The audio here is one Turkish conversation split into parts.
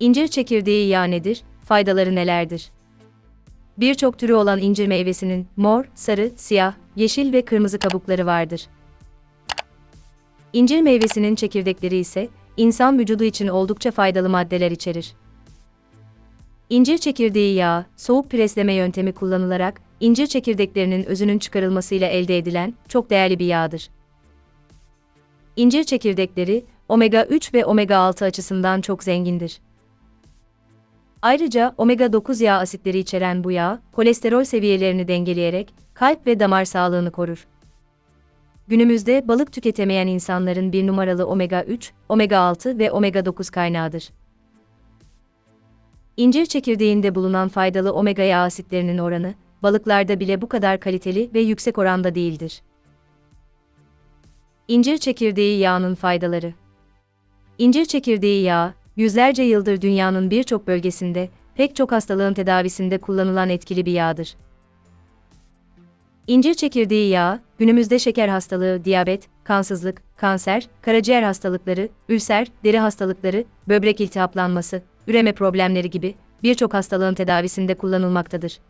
İncir çekirdeği yağ nedir? Faydaları nelerdir? Birçok türü olan incir meyvesinin mor, sarı, siyah, yeşil ve kırmızı kabukları vardır. İncir meyvesinin çekirdekleri ise insan vücudu için oldukça faydalı maddeler içerir. İncir çekirdeği yağı, soğuk presleme yöntemi kullanılarak incir çekirdeklerinin özünün çıkarılmasıyla elde edilen çok değerli bir yağdır. İncir çekirdekleri omega 3 ve omega 6 açısından çok zengindir. Ayrıca omega 9 yağ asitleri içeren bu yağ, kolesterol seviyelerini dengeleyerek kalp ve damar sağlığını korur. Günümüzde balık tüketemeyen insanların bir numaralı omega 3, omega 6 ve omega 9 kaynağıdır. İncir çekirdeğinde bulunan faydalı omega yağ asitlerinin oranı, balıklarda bile bu kadar kaliteli ve yüksek oranda değildir. İncir çekirdeği yağının faydaları İncir çekirdeği yağı, yüzlerce yıldır dünyanın birçok bölgesinde, pek çok hastalığın tedavisinde kullanılan etkili bir yağdır. İncir çekirdeği yağı, günümüzde şeker hastalığı, diyabet, kansızlık, kanser, karaciğer hastalıkları, ülser, deri hastalıkları, böbrek iltihaplanması, üreme problemleri gibi birçok hastalığın tedavisinde kullanılmaktadır.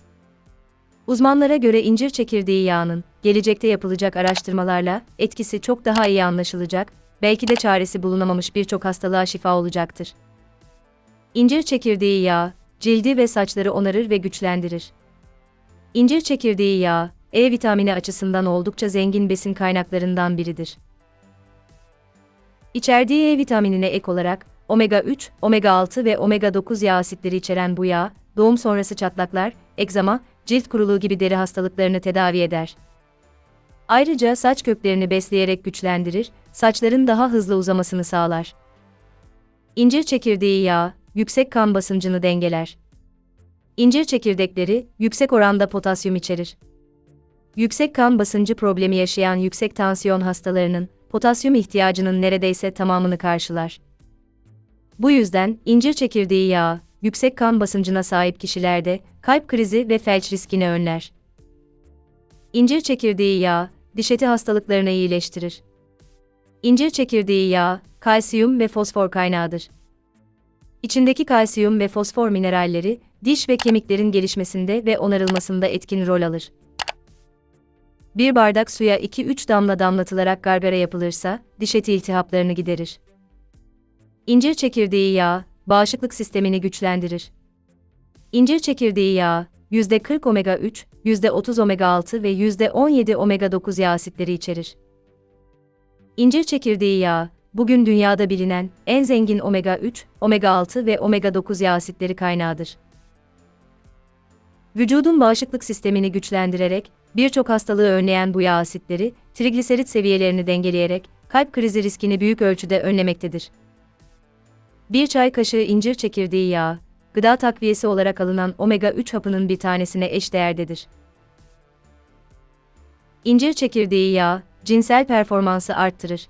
Uzmanlara göre incir çekirdeği yağının gelecekte yapılacak araştırmalarla etkisi çok daha iyi anlaşılacak, belki de çaresi bulunamamış birçok hastalığa şifa olacaktır. İncir çekirdeği yağı cildi ve saçları onarır ve güçlendirir. İncir çekirdeği yağı E vitamini açısından oldukça zengin besin kaynaklarından biridir. İçerdiği E vitaminine ek olarak omega 3, omega 6 ve omega 9 yağ asitleri içeren bu yağ, doğum sonrası çatlaklar, egzama, cilt kuruluğu gibi deri hastalıklarını tedavi eder. Ayrıca saç köklerini besleyerek güçlendirir, saçların daha hızlı uzamasını sağlar. İncir çekirdeği yağı, yüksek kan basıncını dengeler. İncir çekirdekleri, yüksek oranda potasyum içerir. Yüksek kan basıncı problemi yaşayan yüksek tansiyon hastalarının, potasyum ihtiyacının neredeyse tamamını karşılar. Bu yüzden, incir çekirdeği yağı, yüksek kan basıncına sahip kişilerde, kalp krizi ve felç riskini önler. İncir çekirdeği yağı, diş eti hastalıklarını iyileştirir. İncir çekirdeği yağı, kalsiyum ve fosfor kaynağıdır. İçindeki kalsiyum ve fosfor mineralleri, diş ve kemiklerin gelişmesinde ve onarılmasında etkin rol alır. Bir bardak suya 2-3 damla damlatılarak gargara yapılırsa, diş eti iltihaplarını giderir. İncir çekirdeği yağı, bağışıklık sistemini güçlendirir. İncir çekirdeği yağı, %40 omega 3, %30 omega 6 ve %17 omega 9 yağ asitleri içerir. İncir çekirdeği yağı, bugün dünyada bilinen en zengin omega 3, omega 6 ve omega 9 yağ asitleri kaynağıdır. Vücudun bağışıklık sistemini güçlendirerek birçok hastalığı önleyen bu yağ asitleri, trigliserit seviyelerini dengeleyerek kalp krizi riskini büyük ölçüde önlemektedir. Bir çay kaşığı incir çekirdeği yağı, gıda takviyesi olarak alınan omega 3 hapının bir tanesine eşdeğerdedir. İncir çekirdeği yağı, cinsel performansı arttırır.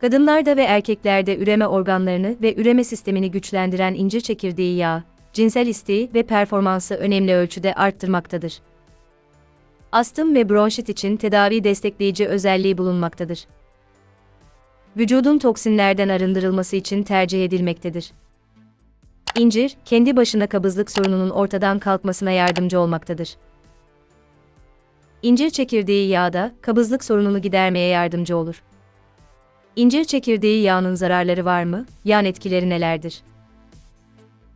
Kadınlarda ve erkeklerde üreme organlarını ve üreme sistemini güçlendiren incir çekirdeği yağı, cinsel isteği ve performansı önemli ölçüde arttırmaktadır. Astım ve bronşit için tedavi destekleyici özelliği bulunmaktadır. Vücudun toksinlerden arındırılması için tercih edilmektedir. İncir, kendi başına kabızlık sorununun ortadan kalkmasına yardımcı olmaktadır. İncir çekirdeği yağı da kabızlık sorununu gidermeye yardımcı olur. İncir çekirdeği yağının zararları var mı? Yan etkileri nelerdir?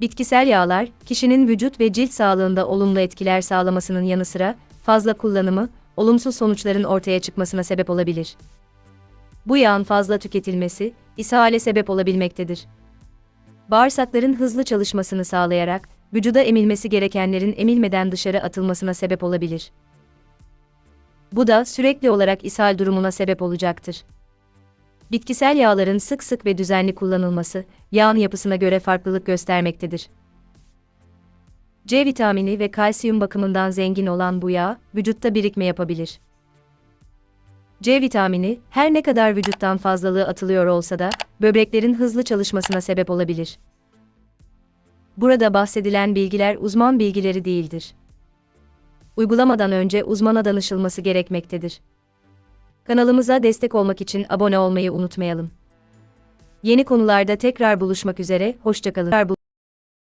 Bitkisel yağlar, kişinin vücut ve cilt sağlığında olumlu etkiler sağlamasının yanı sıra, fazla kullanımı, olumsuz sonuçların ortaya çıkmasına sebep olabilir. Bu yağın fazla tüketilmesi, ishale sebep olabilmektedir. Bağırsakların hızlı çalışmasını sağlayarak, vücuda emilmesi gerekenlerin emilmeden dışarı atılmasına sebep olabilir. Bu da sürekli olarak ishal durumuna sebep olacaktır. Bitkisel yağların sık sık ve düzenli kullanılması, yağın yapısına göre farklılık göstermektedir. C vitamini ve kalsiyum bakımından zengin olan bu yağ, vücutta birikme yapabilir. C vitamini, her ne kadar vücuttan fazlalığı atılıyor olsa da, böbreklerin hızlı çalışmasına sebep olabilir. Burada bahsedilen bilgiler uzman bilgileri değildir. Uygulamadan önce uzmana danışılması gerekmektedir. Kanalımıza destek olmak için abone olmayı unutmayalım. Yeni konularda tekrar buluşmak üzere, hoşçakalın.